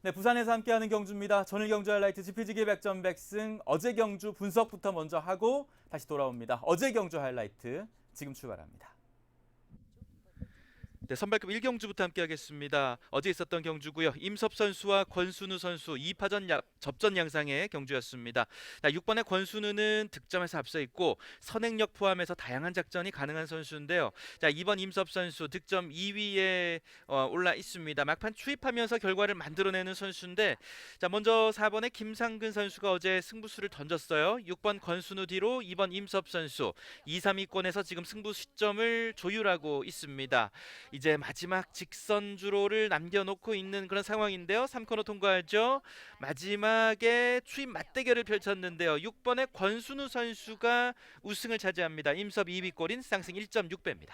네, 부산에서 함께하는 경주입니다. 전일 경주 하이라이트 지피지기 백전백승 어제 경주 분석부터 먼저 하고 다시 돌아옵니다. 어제 경주 하이라이트 지금 출발합니다. 네, 선발급 1경주부터 함께 하겠습니다. 어제 있었던 경주고요. 임섭 선수와 권순우 선수 2파전 야, 접전 양상의 경주였습니다. 자, 6번의 권순우는 득점에서 앞서 있고 선행력 포함해서 다양한 작전이 가능한 선수인데요. 자, 2번 임섭 선수 득점 2위에 어, 올라 있습니다. 막판 추입하면서 결과를 만들어내는 선수인데 자, 먼저 4번의 김상근 선수가 어제 승부수를 던졌어요. 6번 권순우 뒤로 2번 임섭 선수 2, 3위권에서 지금 승부 시점을 조율하고 있습니다. 이제 마지막 직선 주로를 남겨놓고 있는 그런 상황인데요. 3코너 통과하죠. 마지막에 추임 맞대결을 펼쳤는데요. 6번의 권순우 선수가 우승을 차지합니다. 임섭 2위 골인 쌍승 1.6배입니다.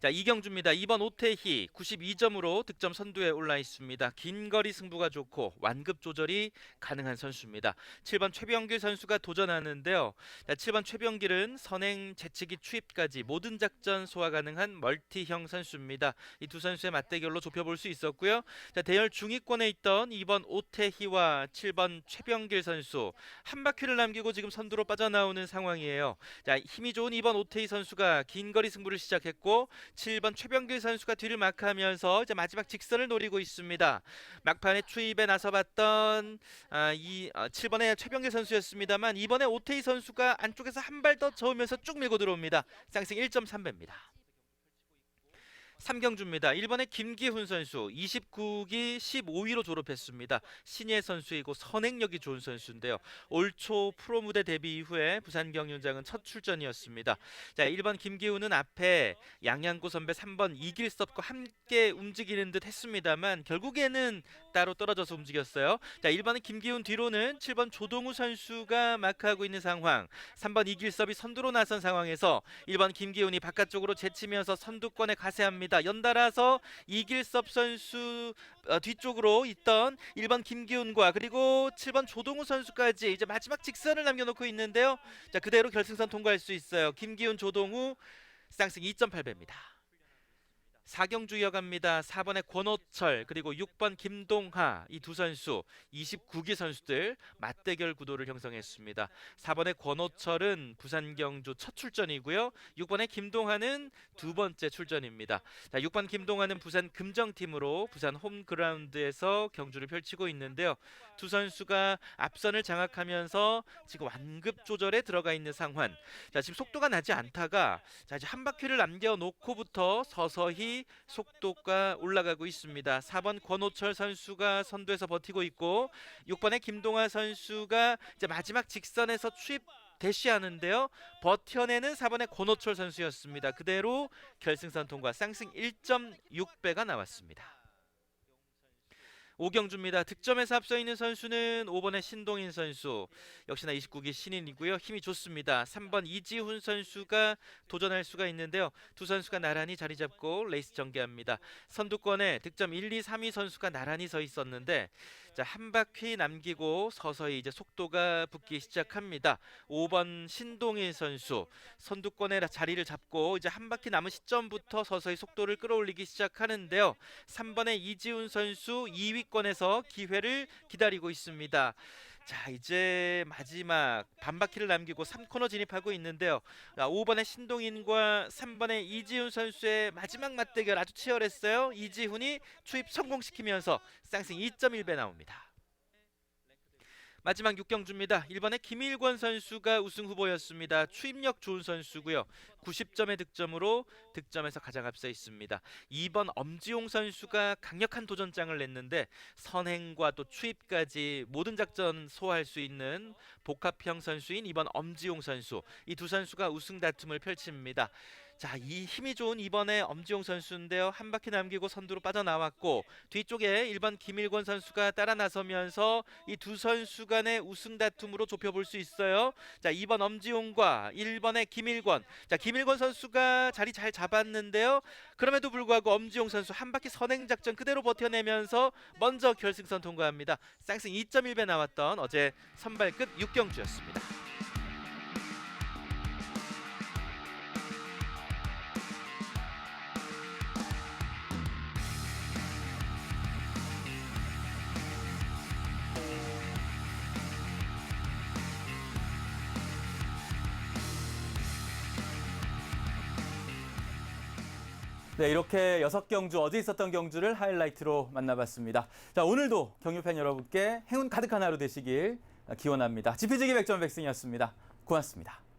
자 이경주입니다. 2번 오태희 92점으로 득점 선두에 올라 있습니다. 긴 거리 승부가 좋고 완급 조절이 가능한 선수입니다. 7번 최병길 선수가 도전하는데요. 자, 7번 최병길은 선행, 재치기, 추입까지 모든 작전 소화 가능한 멀티형 선수입니다. 이 두 선수의 맞대결로 좁혀볼 수 있었고요. 자, 대열 중위권에 있던 2번 오태희와 7번 최병길 선수 한 바퀴를 남기고 지금 선두로 빠져나오는 상황이에요. 자, 힘이 좋은 2번 오태희 선수가 긴 거리 승부를 시작했고 7번 최병길 선수가 뒤를 마크하면서 이제 마지막 직선을 노리고 있습니다. 막판에 추입에 나서봤던 아, 이 아, 7번의 최병길 선수였습니다만 이번에 오태희 선수가 안쪽에서 한 발 더 저으면서 쭉 밀고 들어옵니다. 쌍승 1.3배입니다. 3경주입니다. 1번의 김기훈 선수 29기 15위로 졸업했습니다. 신예 선수이고 선행력이 좋은 선수인데요. 올 초 프로 무대 데뷔 이후에 부산 경륜장은 첫 출전이었습니다. 자, 1번 김기훈은 앞에 양양고 선배 3번 이길섭과 함께 움직이는 듯 했습니다만 결국에는 따로 떨어져서 움직였어요. 자, 1번은 김기훈 뒤로는 7번 조동우 선수가 마크하고 있는 상황. 3번 이길섭이 선두로 나선 상황에서 1번 김기훈이 바깥쪽으로 제치면서 선두권에 가세합니다. 연달아서 이길섭 선수 어, 뒤쪽으로 있던 1번 김기훈과 그리고 7번 조동우 선수까지 이제 마지막 직선을 남겨놓고 있는데요. 자, 그대로 결승선 통과할 수 있어요. 김기훈, 조동우 쌍승 2.8배입니다. 4경주 이어갑니다. 4번의 권호철 그리고 6번 김동하 이 두 선수 29기 선수들 맞대결 구도를 형성했습니다. 4번의 권호철은 부산 경주 첫 출전이고요. 6번의 김동하는 두 번째 출전입니다. 자, 6번 김동하는 부산 금정팀으로 부산 홈그라운드에서 경주를 펼치고 있는데요. 두 선수가 앞선을 장악하면서 지금 완급 조절에 들어가 있는 상황. 자, 지금 속도가 나지 않다가 자, 이제 한 바퀴를 남겨 놓고부터 서서히 속도가 올라가고 있습니다. 4번 권호철 선수가 선두에서 버티고 있고 6번의 김동아 선수가 이제 마지막 직선에서 추입 대시하는데요. 버텨내는 4번의 권호철 선수였습니다. 그대로 결승선 통과 쌍승 1.6배가 나왔습니다. 오경주입니다. 득점에서 앞서 있는 선수는 5번의 신동인 선수. 역시나 29기 신인이고요. 힘이 좋습니다. 3번 이지훈 선수가 도전할 수가 있는데요. 두 선수가 나란히 자리 잡고 레이스 전개합니다. 선두권에 득점 1, 2, 3위 선수가 나란히 서 있었는데 자, 한 바퀴 남기고 서서히 이제 속도가 붙기 시작합니다. 5번 신동인 선수 선두권에 자리를 잡고 이제 한 바퀴 남은 시점부터 서서히 속도를 끌어올리기 시작하는데요. 3번의 이지훈 선수 2위 권에서 기회를 기다리고 있습니다. 자 이제 마지막 반바퀴를 남기고 3코너 진입하고 있는데요. 자, 5번의 신동인과 3번의 이지훈 선수의 마지막 맞대결 아주 치열했어요. 이지훈이 추입 성공시키면서 쌍승 2.1배 나옵니다. 마지막 6경주입니다. 1번의 김일권 선수가 우승 후보였습니다. 추임력 좋은 선수고요. 90점의 득점으로 득점에서 가장 앞서 있습니다. 2번 엄지용 선수가 강력한 도전장을 냈는데 선행과 또 추입까지 모든 작전 소화할 수 있는 복합형 선수인 2번 엄지용 선수. 이 두 선수가 우승 다툼을 펼칩니다. 자, 이 힘이 좋은 이번에 엄지용 선수인데요. 한 바퀴 남기고 선두로 빠져나왔고 뒤쪽에 1번 김일권 선수가 따라 나서면서 이 두 선수 간의 우승 다툼으로 좁혀볼 수 있어요. 자, 2번 엄지용과 1번의 김일권. 자, 김일권 선수가 자리 잘 잡았는데요. 그럼에도 불구하고 엄지용 선수 한 바퀴 선행 작전 그대로 버텨내면서 먼저 결승선 통과합니다. 쌍승 2.1배 나왔던 어제 선발 끝 6경주였습니다. 네, 이렇게 여섯 경주 어제 있었던 경주를 하이라이트로 만나봤습니다. 자, 오늘도 경유팬 여러분께 행운 가득한 하루 되시길 기원합니다. 지피지기 백전 백승이었습니다. 고맙습니다.